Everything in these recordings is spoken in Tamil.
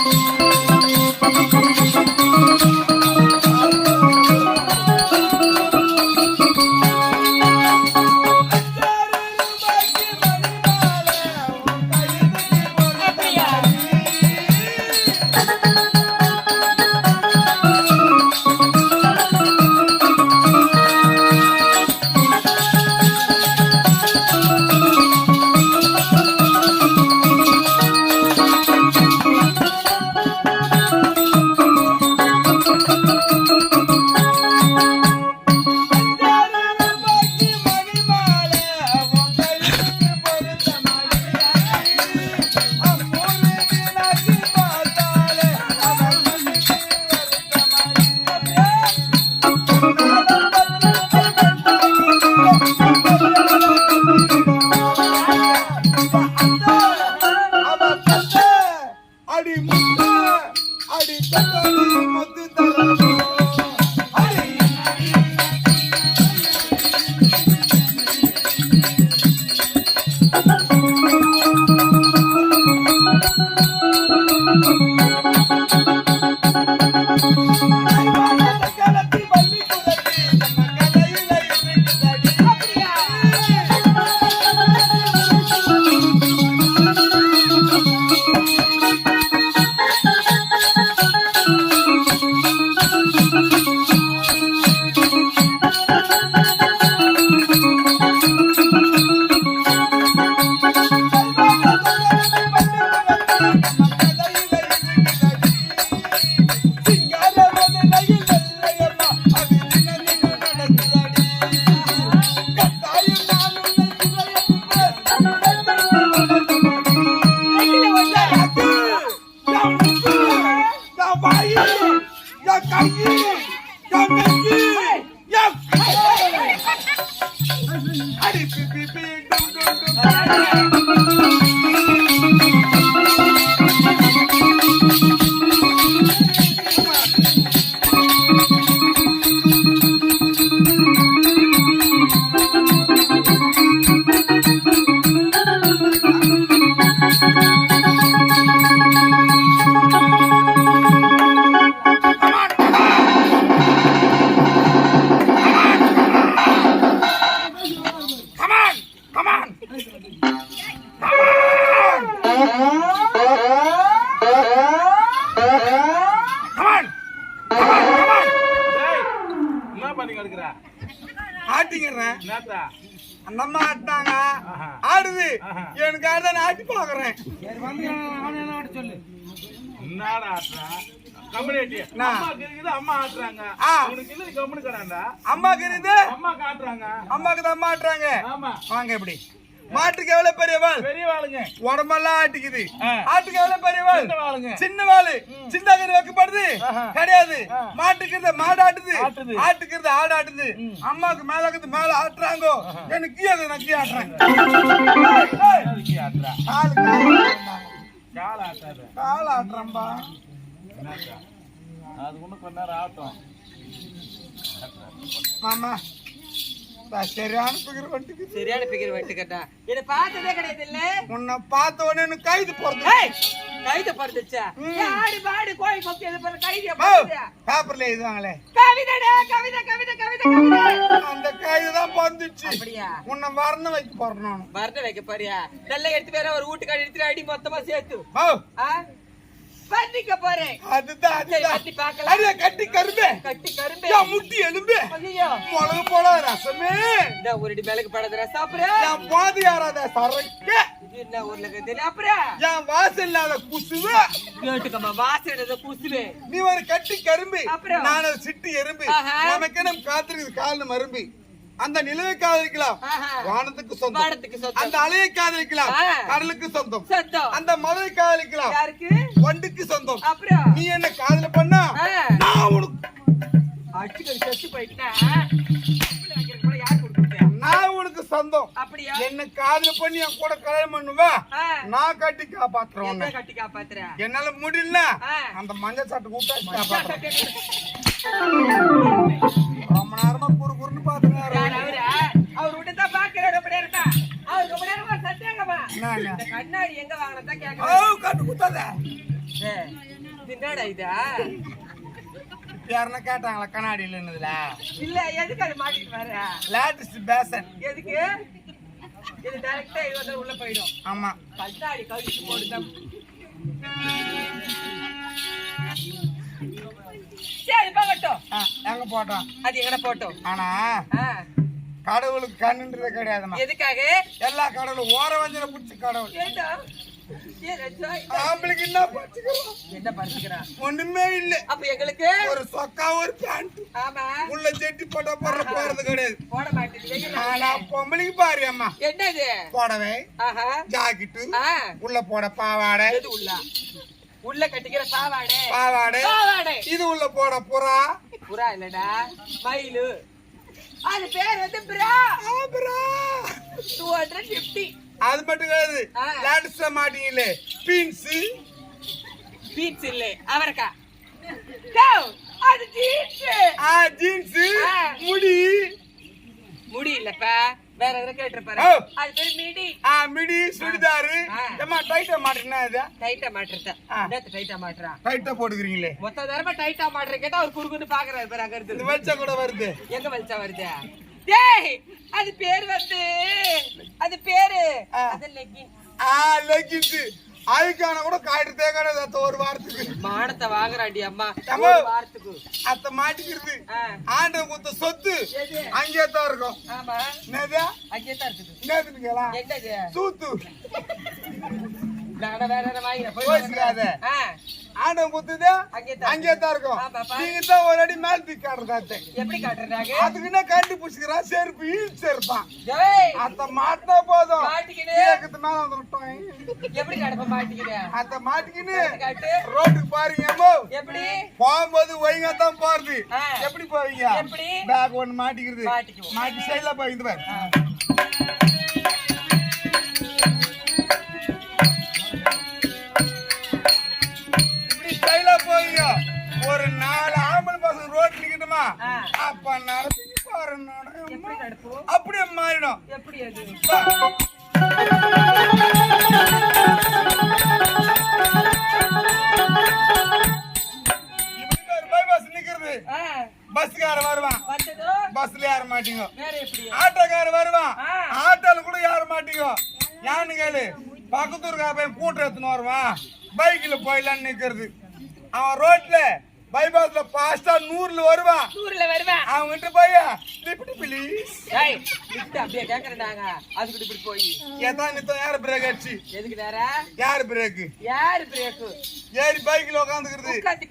அடி Thank you. எனக்கு ஆடுதான் நான் ஆட்டி பாக்குறேன் என்னடா. அம்மாக்கு இருக்குது அம்மா காட்டுறாங்க. அம்மாக்கு தான் அம்மா ஆட்டுறாங்க. ஆமா. வாங்க எப்படி மாட்டுக்கு எவ்வளவு பெரிய வாள் பெரிய வாளுங்க உடம்பெல்லாம் ஆட்டிக்குது. ஆட்டுக்கு எவ்வளவு பெரிய வாள் சின்ன வாளுங்க. சின்ன வாளு. சின்ன கரு வைக்கப்படுது. கிடையாது. மாட்டுக்கு மாடு ஆட்டுது. ஆட்டுது. ஆட்டுக்கிறது ஆடு ஆட்டுது. அம்மாக்கு மேல இருக்குது மேல ஆட்டுறாங்கோ. எனக்கு கீழே நான் கீழே ஆட்டுறேன் காலு காலு ஆட்டுறாங்க. கால் ஆட்டாத. கால் என்னத்தா? அது ஒண்ணு கொஞ்ச நேரம் ஆட்டும். மாமா. சரியான பிகர் வண்டிக்கு சரியான பிகர் வெட்டுக்கட்டா என்ன பார்த்ததே கிடையாது இல்ல உன்னை பார்த்த உடனே கைது போறது கைத படுத்துச்சா ஆடு பாடு கோழி பண்ண கைதியா ஓ, படுத்துச்சா பேப்பர்ல எழுதுவாங்களே. கவிதைடா கவிதை கவிதை அந்த கைது தான் வந்துச்சு அப்படியா? உன்னை வரண வைக்க போறேன் நான். வைக்க போறியா? நல்லா எடுத்து வேற ஒரு வீட்டுக்காடி எடுத்து அடி மொத்தமா சேர்த்து. ஆ? பண்ணிக்க போறேன். அதுதான் அதுதான். கட்டி பார்க்கலாம். அடியே கட்டி கரும்பே. கட்டி கரும்பு. முட்டி எலும்பு. ஐயோ மிளகு போட ரசமே. இந்த ஒரு அடி மிளகு படதுரா சாப்பிடுற. என் போது யாராத சரக்கு. இது என்ன ஊர்ல அப்புறம் இல்லாத குசுவு கேட்டுக்கம்மா நீ ஒரு கட்டி கரும்பு. அப்புறம்? நான் ஒரு சிட்டு எறும்பு. நமக்கு நம்ம கால்னு மரும்பி. அந்த நிலவை காதலிக்கலாம். வானத்துக்கு சொந்தம். அந்த அலையை காதலிக்கலாம். கடலுக்கு சொந்தம். அந்த மலை காதலிக்கலாம். வண்டுக்கு சொந்தம் நீ என்ன காதல பண்ணா. நான் உனக்கு அடிச்சுக்க செத்து போயிட்டா அப்படி வைக்கிறதுக்கு கூட யார் கொடுத்துருக்கா? நான் உனக்கு சொந்தம் அப்படியா என்ன காதல பண்ணி என் கூட கல்யாணம் பண்ணுவா. நான் கட்டி காப்பாத்துறேன் கட்டி காப்பாத்துற என்னால முடியல. அந்த மஞ்சள் சட்டை கூட்டா காப்பாத்துறேன் ரொம்ப நேரமா குறு குறுன்னு பாத்துங்க அவரா? அவர் பாக்குறாரு, அப்படியே இருந்தா. அவருக்கு அப்படியே இருந்தா சத்தியாங்கம்மா. என்னங்க? இந்த கண்ணாடி எங்க வாங்கினதா ஓ கேக்குறேன். கட்டு குத்தாத என்னடா இதா யாருன்னா கேட்டாங்களா கண்ணாடி இல்லைன்னுதுல இல்ல எதுக்கு அது மாட்டிட்டு வர? லேட்டஸ்ட் பேசன் எதுக்கு? இது டைரக்டா இது வந்து உள்ள போயிடும். ஆமா. கண்ணாடி கழிச்சு போடுதான் சரி போகட்டும் ஆ, எங்க போட்டோம்? அது எங்கட போட்டோம்? ஆனா கடவுளுக்கு கண்ணுன்றது கிடையாதுமா எதுக்காக? எல்லா கடவுளும் ஓர வஞ்சனை பிடிச்ச கடவுள். ஆம்பளைக்கு என்ன படிச்சுக்கிறோம் என்ன படிச்சுக்கிறான் ஒண்ணுமே இல்ல. அப்ப எங்களுக்கு? ஒரு சொக்கா ஒரு பேண்ட் ஆமா. உள்ள செட்டி போட்டா போற போறது கிடையாது. போட மாட்டேங்குது. வெயில் ஆனா பொம்பளைக்கு பாரு அம்மா. என்னது? புடவை ஆஹா. ஜாக்கெட்டு உள்ள போட பாவாடை. எது உள்ள? உள்ள கட்டிக்கிற பாவாடை. பாவாடை. பாவாடை. இது உள்ள போட புறா. புறா இல்லடா. மயிலு. அது பேர் வந்து பிரா டூ ஹண்ட்ரட் பிப்டி அது மட்டும் கிடையாது. ஆ. லேட்டஸ்டா மாட்டீங்களே பீன்ஸ் பீட்ஸ் இல்ல. அவரக்கா. அது ஜீன்ஸ் ஆ ஜீன்ஸ். முடி. முடி இல்லப்பா. வேற எதுவும் கேட்டு பாரு ஓ. அது பேர் மிடி. ஆ மிடி சுடிதாரு. ஏமா டைட்டா மாட்டீங்கன்னா இது? டைட்டா மாட்டுறத? ஆ. என்னத்த டைட்டா மாட்டுறா? டைட்டா போட்டுக்கிறீங்களே. மொத்த தடவை டைட்டா மாட்டுற கேட்டா அவர் குறுகுன்னு பாக்குறாரு பாரு அங்க இந்த இருந்து வச்சா கூட வருது. எங்க வலிச்சா வருது? டேய் அது பேர் வந்து அது பேரு. அது லெக்கின் ஆ லெக்கின்ஸ் அதுக்கான கூட காயிட்டு கிடையாது அத்த ஒரு வாரத்துக்கு. மானத்தை வாங்குறாடி அம்மா. ஒரு வாரத்துக்கு. அத்த மாட்டிக்கிறது ஆ. ஆண்டவன் கொடுத்த சொத்து? அங்கே தான் இருக்கும். ஆமா. என்னது? அங்கே தான் இருக்குது என்னதுங்களா என்னது? சூத்து. நான் வேற என்ன வாங்கினேன் போய் யோசிக்காத. ஆண்டவன் கொடுத்தது அங்கே தான் இருக்கும். நீங்க தான் ஒரு அடி மேல் தூக்கி காட்டுறதாத்த எப்படி காட்டுறாங்க அதுக்குன்னா கண்டுபிடிச்சிக்கிறான் செருப்பு ஈழ்ச்சி செருப்பான் அத்த மாட்டினா போதும். கேக்குது மேல வந்துட்டோம் எப்படி காட்டுப்ப மாட்டிக்கிறேன் அத்த மாட்டிக்கின்னு ரோட்டுக்கு பாருங்க எப்படி? போகும்போது ஒழுங்கா தான் போறது. எப்படி போவீங்க? எப்படி? பேக் ஒண்ணு மாட்டிக்கிறது. மாட்டி சைடுல போய் இந்த அப்ப நடத்தி எப்படி நடப்போம் அப்படியே மாறிடும். எப்படி பஸ்கார வருவான். பஸ்ல ஏற மாட்டீங்க. ஆட்டோக்கார வருவான். ஆட்டோல கூட ஏற மாட்டீங்க. ஏன்னு கேளு. பக்கத்தூருக்கா போய் கூட்டம் எடுத்துன்னு வருவான். பைக்ல போயிடலான்னு நிக்கிறது. அவன் ரோட்ல பைபாஸ்ல பாஸ்டா நூறுல வருவான் ஊர்ல வருவேன் அவன் கிட்ட போய் லிப்ட் ப்ளீஸ் ஏய் லிஃப்ட் அப்படியே கேக்குறாங்க அதுக்கு இப்படி போய். எதான் நித்தம் யாரு பிரேக் அடிச்சு எதுக்கு வேற? யாரு பிரேக் யாரு பிரேக்கு ஏறி பைக்ல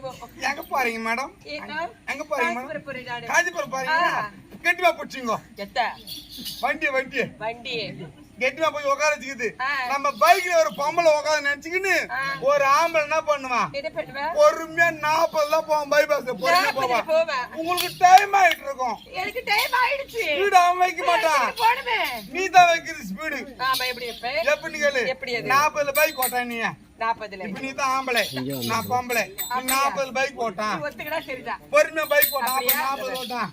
போ. எங்க போறீங்க மேடம் எங்க போறீங்க மேடம் காஞ்சிபுரம் போறீங்க ஆ. கெட்டிமா பிடிச்சிங்க. எத்த? வண்டி வண்டி வண்டி கெட்டிமா போய் உட்கார வச்சுக்குது. நம்ம பைக்ல ஒரு பொம்பளை உட்காந்து நினைச்சுக்கின்னு. ஒரு ஆம்பளை என்ன பண்ணுவான் பொறுமையா நாற்பது தான் போவான் பைபாஸ்ல பொறுமையா போவான் உங்களுக்கு டைம் ஆயிட்டு இருக்கும் எனக்கு டைம் ஆயிடுச்சு. ஸ்பீடு அவன் வைக்க மாட்டான். போடுமே நீ தான் வைக்கிறது ஸ்பீடு ஆமா எப்படி கேளு? நாற்பதுல பைக் ஓட்டான் நீ. நாற்பதுல இப்ப நீ தான் ஆம்பளை. நான் பொம்பளை. நீ நாற்பது பைக் ஓட்டான். பொறுமையா பைக் ஓட்டான்? நாற்பது ஓட்டான்.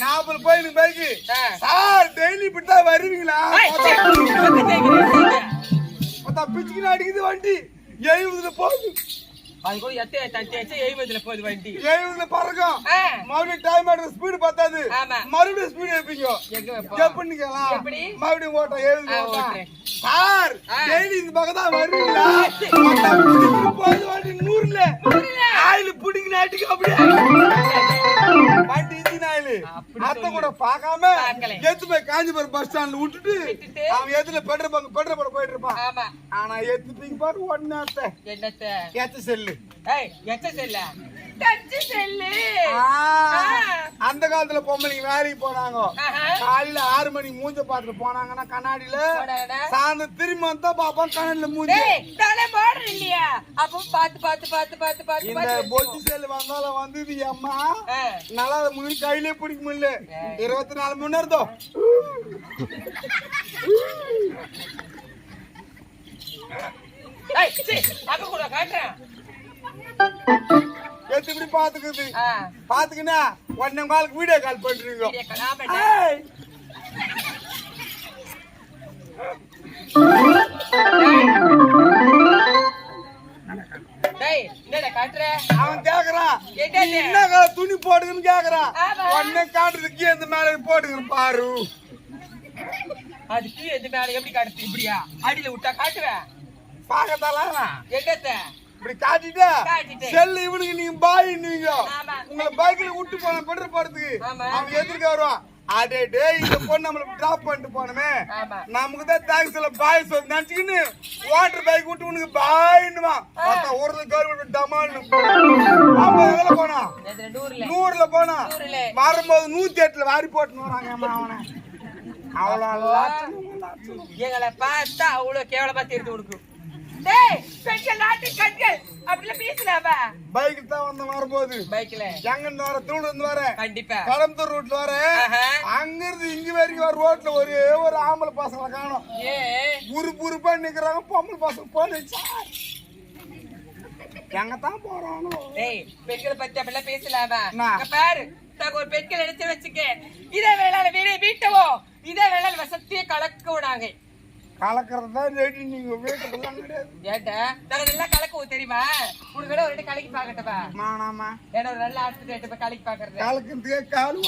நாற்பது போயிருக்கு பைக்கு. சார் டெய்லி இப்படிதான் வருவீங்களா? பிச்சுக்கின்னு அடிக்குது வண்டி. எழுபதுல போகுது. அது கூட எத்த தட்டி எழுபதுல போகுது வண்டி. எழுபதுல பறக்கும் மறுபடியும் டைம் ஆடுற ஸ்பீடு பத்தாது ஆமா. மறுபடியும் ஸ்பீடு வைப்போம் எப்படின்னு எப்படி? மறுபடியும் ஓட்டம் எழுபது. சார். டெய்லி இந்த பக்கம் தான் வருவீங்களா? போகுது வண்டி நூறுல. ஆயில் பிடிக்கின அடிக்க அப்படியே வண்டி அத்தை. கூட பார்க்காம பார்க்கல. எத்து போய் காஞ்சிபுரம் பஸ் ஸ்டாண்ட்ல விட்டுட்டு? அவன் எதுல பெட்ரோல் பங்க் பெட்ரோல் போட போயிட்டு இருப்பான் ஆனா எத்து தூக்கி பாரு ஒன்னு அத்தை என்னத்த எத்து செல்லு ஏய் எச்ச செல்ல டச்சு செல்லு. அந்த காலத்துல பொம்பளைங்க வேலைக்கு போனாங்க. காலையில ஆறு மணிக்கு மூஞ்ச பார்த்துட்டு போனாங்கன்னா கண்ணாடியில? சாயந்தரம் திரும்பி வந்தா பாப்பான் கண்ணாடியில மூஞ்சி நானே போடுறேன் இல்லையா அப்போ பார்த்து பார்த்து இந்த பார்த்து பொச்சு. செல் வந்தாலும் வந்தது அம்மா. நல்லா அதை கையிலே பிடிக்க முடியல இருபத்தி நாலு மணி நேரம் தான் கூட காட்டுறேன் எடுத்து இப்படி பாத்துக்குது பாத்துக்கினா உடனே உங்களுக்கு வீடியோ கால் பண்றீங்க. அவன் கேக்குறான் என்ன துணி போடுங்கன்னு கேக்குறான். உடனே காட்டுறதுக்கு இந்த மேல போட்டுக்கிறேன் பாரு. அது கீழே எது மேல எப்படி காட்டுது? இப்படியா? அடியில விட்டா காட்டுவேன். பாக்கத்தாலாம் என்னத்த? இப்படி காட்டிட்டு. செல்லு இவனுக்கு நீங்க பாய் நீங்க. உங்களை பைக்ல விட்டு போன பெட்ரோல் போறதுக்கு. அவன் எதிர்க்க வருவான். அடே டேய் இந்த பொண்ணு நம்மள டிராப் பண்ணிட்டு போனமே. நமக்கு தான் டாக்ஸில பாய் சொல்லி நினைச்சுக்கின்னு வாட்டர் பைக் விட்டு உனக்கு பார்த்தா ஒரு கவர்மெண்ட் டமால்னு ஆமா எதுல போனா? நூறுல போனா. வரும்போது நூத்தி எட்டுல வாரி போட்டுன்னு வராங்க அவனை. அவ்வளோ எங்களை பார்த்தா அவ்வளவு கேவலமா தெரிஞ்சு உனக்கு டேய் பெண்கள் நாட்டு கண்கள். அப்படிலாம் பேசலாமா பைக் தான் வந்த வரும்போது பைக்ல எங்க இருந்து வர இருந்து வர. கண்டிப்பா. கடம்பத்தூர் ரோட்ல வர. அங்க இருந்து இங்க வரைக்கும் வர ரோட்ல ஒரே ஒரு ஆம்பளை பசங்களை காணும். ஏ. குரு குருப்பா நிக்கிறாங்க பொம்பளை பசங்க போனுச்சா எங்க தான் போறானோ. டேய் பெண்களை பத்தி அப்படிலாம் பேசலாமா? பாரு ஒரு பெண்கள் எடுத்து வச்சுக்க. இதே வேளாண் வீடு வீட்டவோ இதே வேளாண் வசதியை கலக்க விடாங்க கலக்கிறது தான் நீங்க வீட்டுக்குலாம் கிடையாது. ஏட்டா நாங்க நல்லா கலக்குவோம் தெரியுமா? உனக்கு ஒரு ரெண்டு கலக்கி பாக்கட்டப்பா மானாமா ஏன்னா ஒரு நல்ல ஆட்டு ரேட்டு போய் கலக்கி பாக்குறது கலக்கிறதுக்கே கால்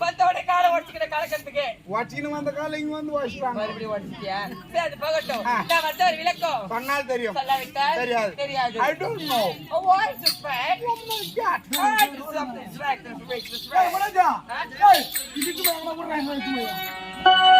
பத்தோட காலை உடச்சுக்கிட்ட கலக்கிறதுக்கு. வச்சின்னு வந்த காலம் இங்க வந்து வச்சுட்டாங்க மறுபடியும் உடச்சிட்டியா சரி அது போகட்டும். நான் வந்து ஒரு விளக்கம். சொன்னால் தெரியும். தெரியாது. தெரியாது. I don't know? இதுக்கு மேல கூட நான்